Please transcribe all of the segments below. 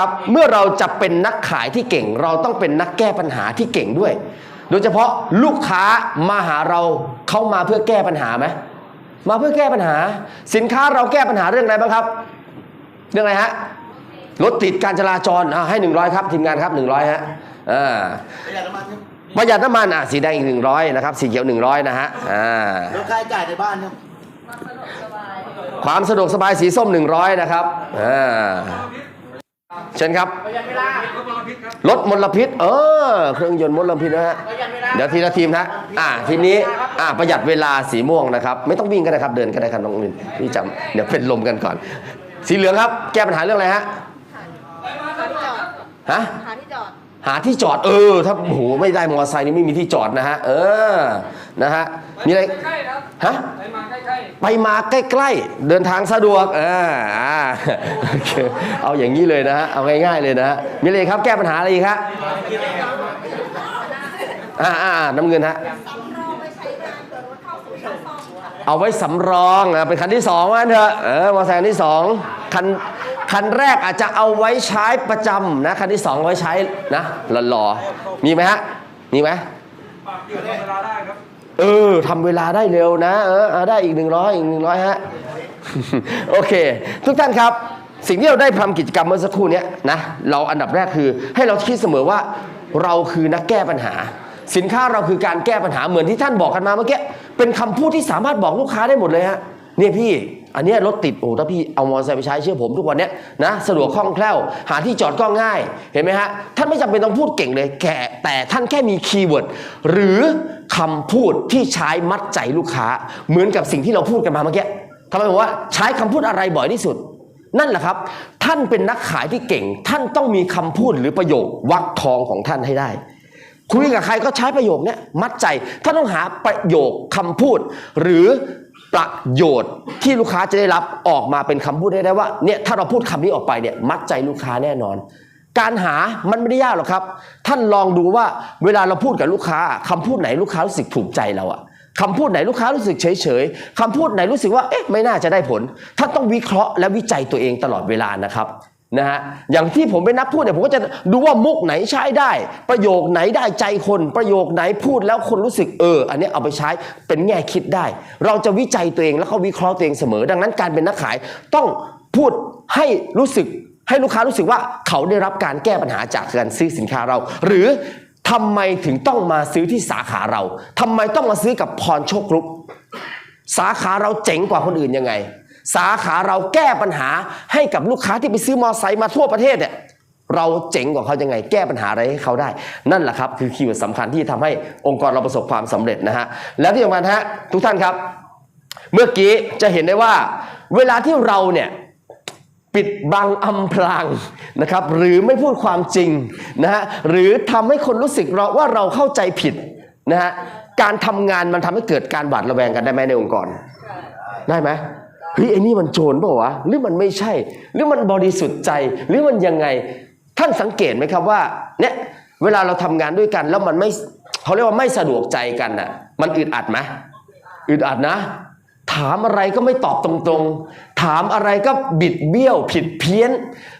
ครับเมื่อเราจะเป็นนักขายที่เก่ง เราต้องเป็นนักแก้ปัญหาที่เก่งด้วย โดยเฉพาะลูกค้ามาหาเราเขามาเพื่อแก้ปัญหาไหมมาเพื่อแก้ปัญหา สินค้าเราแก้ปัญหาเรื่องอะไรบ้างครับ เรื่องอะไรฮะรถติดการจราจรอ่าให้100ครับทีมงานครับ100ฮะอ่าประหยัดน้ำมันครับประหยัดน้ำมันอะสีแดงอีก100นะครับสีเขียว100นะฮะอ่าลดค่าใช้จ่ายในบ้านครับความสะดวกสบายสีส้ม100นะครับอ่า เชิญครับลดมลพิษ เออ เครื่องยนต์มลพิษนะฮะเดี๋ยวทีละทีมนะ อ่า ทีนี้ อ่า ประหยัดเวลาสีม่วงนะครับ ไม่ต้องวิ่งก็ได้ครับ เดินก็ได้ครับน้องลินพี่จำเดี๋ยวเป็นลมกันก่อน สีเหลืองครับ แก้ปัญหาเรื่องอะไรฮะฮะ หาที่จอด หาที่จอดเออ ถ้าโอ้โหไม่ได้มอเตอร์ไซค์นี่ไม่มีที่จอดนะฮะ เออนะฮะมีอะไรใกล้ๆครับฮะไปมาใกล้ไปมาใกล้ๆเดินทางสะดวกเอออ่าโอเคเอาอย่างนี้เลยนะฮะเอาง่ายๆเลยนะฮะมีอะไรครับแก้ปัญหาอะไรอีกครับอ่าอ่าน้ำเงินฮะเอาไว้สำรองอะเป็นคันที่สองว่าเถอะเออมอเตอร์ไซค์คันที่สองคัน คันแรกอาจจะเอาไว้ใช้ประจำนะคันที่สองเอาไว้ใช้นะหล่อๆมีไหมฮะมีไหมๆปากเกี่ยวกับเวลาได้ครับเออทำเวลาได้เร็วนะ เออเอาได้อีกหนึ่งร้อยอีกหนึ่งร้อยฮะโอเค ทุกท่านครับ สิ่งที่เราได้ทำกิจกรรมเมื่อสักครู่เนี้ยนะเราอันดับแรกคือ ให้เราคิดเสมอว่าเราคือนักแก้ปัญหา สินค้าเราคือการแก้ปัญหาเหมือนที่ท่านบอกกันมาเมื่อกี้เป็นคำพูดที่สามารถบอกลูกค้าได้หมดเลยฮะเนี่ยพี่ อันนี้รถติดโอ้ถ้าพี่เอามอเตอร์ไซค์ไปใช้เชื่อผมทุกวันนี้นะสะดวกคล่องแคล่ว หาที่จอดก็ง่ายเห็นไหมฮะท่านไม่จำเป็นต้องพูดเก่งเลยแค่แต่ท่านแค่มีคีย์เวิร์ดหรือคำพูดที่ใช้มัดใจลูกค้า เหมือนกับสิ่งที่เราพูดกันมาเมื่อกี้ทำไมผมว่าใช้คำพูดอะไรบ่อยที่สุด นั่นแหละครับ ท่านเป็นนักขายที่เก่ง ท่านต้องมีคำพูดหรือประโยควักทองของท่านให้ได้คุยกับใครก็ใช้ประโยคเนี้ยมัดใจ ท่านต้องหาประโยคคำพูด หรือ ประโยชน์ที่ลูกค้าจะได้รับออกมาเป็นคำพูดได้ได้ว่าเนี่ยถ้าเราพูดคำนี้ออกไปเนี่ยมัดใจลูกค้าแน่นอน การหามันไม่ได้ยากหรอกครับ ท่านลองดูว่าเวลาเราพูดกับลูกค้าคำพูดไหนลูกค้ารู้สึกถูกใจเราอะคำพูดไหนลูกค้ารู้สึกเฉยเฉยคำพูดไหนรู้สึกว่าเอ๊ะไม่น่าจะได้ผลท่านต้องวิเคราะห์และวิจัยตัวเองตลอดเวลานะครับ นะฮะอย่างที่ผมเป็นนักพูดเนี่ยผมก็จะดูว่ามุกไหนใช้ได้ ประโยคไหนได้ใจคน ประโยคไหนพูดแล้วคนรู้สึกเออ อันนี้เอาไปใช้เป็นแง่คิดได้ เราจะวิจัยตัวเองแล้วก็วิเคราะห์ตัวเองเสมอ ดังนั้นการเป็นนักขายต้องพูดให้รู้สึกให้ลูกค้ารู้สึกว่าเขาได้รับการแก้ปัญหาจากการซื้อสินค้าเรา หรือทำไมถึงต้องมาซื้อที่สาขาเราทำไมต้องมาซื้อกับพรโชคกรุ๊ปสาขาเราเจ๋งกว่าคนอื่นยังไง สาขาเราแก้ปัญหาให้กับลูกค้าที่ไปซื้อมอไซค์มาทั่วประเทศเนี่ยเราเจ๋งกว่าเขายังไง แก้ปัญหาอะไรให้เขาได้ นั่นแหละครับคือคีย์เวิร์ดสำคัญที่ทำให้องค์กรเราประสบความสำเร็จนะฮะแล้วที่สำคัญฮะทุกท่านครับ เมื่อกี้จะเห็นได้ว่า เวลาที่เราเนี่ยปิดบังอำพรางนะครับ หรือไม่พูดความจริงนะฮะหรือทำให้คนรู้สึกเราว่าเราเข้าใจผิดนะฮะการทำงานมันทำให้เกิดการหวาดระแวงกันได้ไหมในองค์กร ได้ไหม เฮ้ยไอ้นี่มันโจรเปล่าวะหรือมันไม่ใช่ หรือมันบริสุทธิ์ใจหรือมันยังไงท่านสังเกตไหมครับว่าเนี่ยเวลาเราทำงานด้วยกันแล้วมันไม่เขาเรียกว่าไม่สะดวกใจกันอะ มันอึดอัดไหมอึดอัดนะ ถามอะไรก็ไม่ตอบตรงๆ ถามอะไรก็บิดเบี้ยวผิดเพี้ยน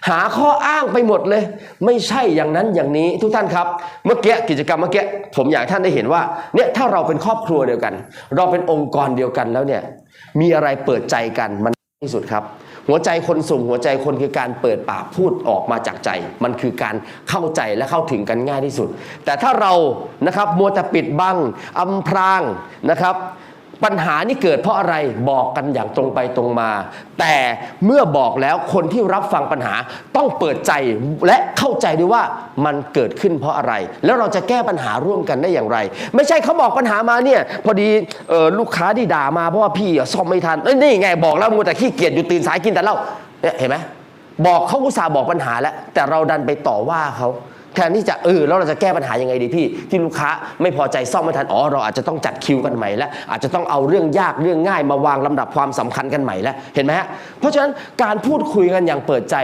หาข้ออ้างไปหมดเลย ไม่ใช่อย่างนั้นอย่างนี้ทุกท่านครับ เมื่อกี้กิจกรรมเมื่อกี้ผมอยากให้ท่านได้เห็นว่าเนี่ยถ้าเราเป็นครอบครัวเดียวกัน เราเป็นองค์กรเดียวกันแล้วเนี่ยมีอะไรเปิดใจกันมันที่สุดครับ หัวใจคนส่งหัวใจคนคือการเปิดปากพูดออกมาจากใจ มันคือการเข้าใจและเข้าถึงกันง่ายที่สุด แต่ถ้าเรานะครับมัวแต่ปิดบังอำพรางนะครับ ปัญหานี่เกิดเพราะอะไรบอกกันอย่างตรงไปตรงมา แต่เมื่อบอกแล้วคนที่รับฟังปัญหาต้องเปิดใจและเข้าใจด้วยว่ามันเกิดขึ้นเพราะอะไร แล้วเราจะแก้ปัญหาร่วมกันได้อย่างไร ไม่ใช่เขาบอกปัญหามาเนี่ยพอดีออลูกค้าที่ด่ามาเพราะว่าพี่อะซ่อมไม่ทันนี่ไงบอกแล้วมัวแต่ขี้เกียจอยู่ตื่นสายกินแต่เล้าเนี่ยเห็นไหมบอกเขาอุตส่าห์บอกปัญหาแล้วแต่เราดันไปต่อว่าเขา แทนที่จะเออแล้วเราจะแก้ปัญหายังไงดีพี่ ที่ลูกค้าไม่พอใจซ่อมไม่ทันอ๋อเราอาจจะต้องจัดคิวกันใหม่แล้วอาจจะต้องเอาเรื่องยากเรื่องง่ายมาวางลำดับความสำคัญกันใหม่แล้วเห็นไหมฮะเพราะฉะนั้นการพูดคุยกันอย่างเปิดใจ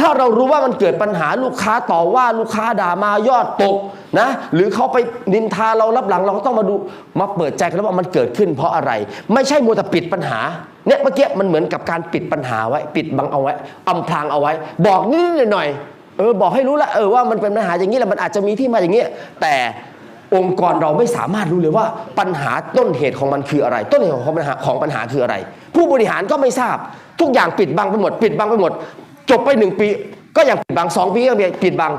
ถ้าเรารู้ว่ามันเกิดปัญหาลูกค้าต่อว่าลูกค้าด่ามายอดตกนะหรือเขาไปนินทาเรารับหลังเราก็ต้องมาดูมาเปิดใจกันว่ามันเกิดขึ้นเพราะอะไร ไม่ใช่มัวแต่ปิดปัญหาเนี่ยเมื่อกี้มันเหมือนกับการปิดปัญหาไว้ ปิดบังเอาไว้อำพรางเอาไว้ บอกนิดหน่อย เออบอกให้รู้ละเออว่ามันเป็นปัญหาอย่างนี้แหละมันอาจจะมีที่มาอย่างเงี้ยแต่องค์กรเราไม่สามารถรู้เลยว่าปัญหาต้นเหตุของมันคืออะไร ต้นเหตุของปัญหาของปัญหาคืออะไร ผู้บริหารก็ไม่ทราบ ทุกอย่างปิดบังไปหมด ปิดบังไปหมด จบไปหนึ่งปี ก็ยังปิดบังสองปีก็ยังปิดบัง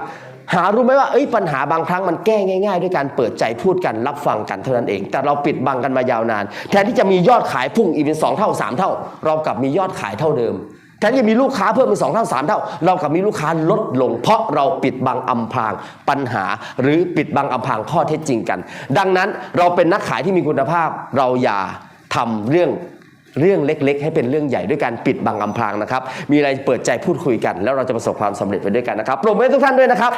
หารู้ไหมว่าเอ้ยปัญหาบางครั้งมันแก้ง่าย ๆ ด้วยการเปิดใจพูดกันรับฟังกันเท่านั้นเอง แต่เราปิดบังกันมายาวนาน แทนที่จะมียอดขายพุ่งอีกเป็นสองเท่าสามเท่า เรากลับมียอดขายเท่าเดิม แทนที่มีลูกค้าเพิ่มเป็นสองเท่าสามเท่า เรากับมีลูกค้าลดลง เพราะเราปิดบังอำพรางปัญหา หรือปิดบังอำพรางข้อเท็จจริงกัน ดังนั้นเราเป็นนักขายที่มีคุณภาพ เราอย่าทำเรื่องเรื่องเล็ก ๆ ให้เป็นเรื่องใหญ่ด้วยการปิดบังอำพรางนะครับ มีอะไรเปิดใจพูดคุยกัน แล้วเราจะประสบความสำเร็จไปด้วยกันนะครับปรบมือทุกท่านด้วยนะครับ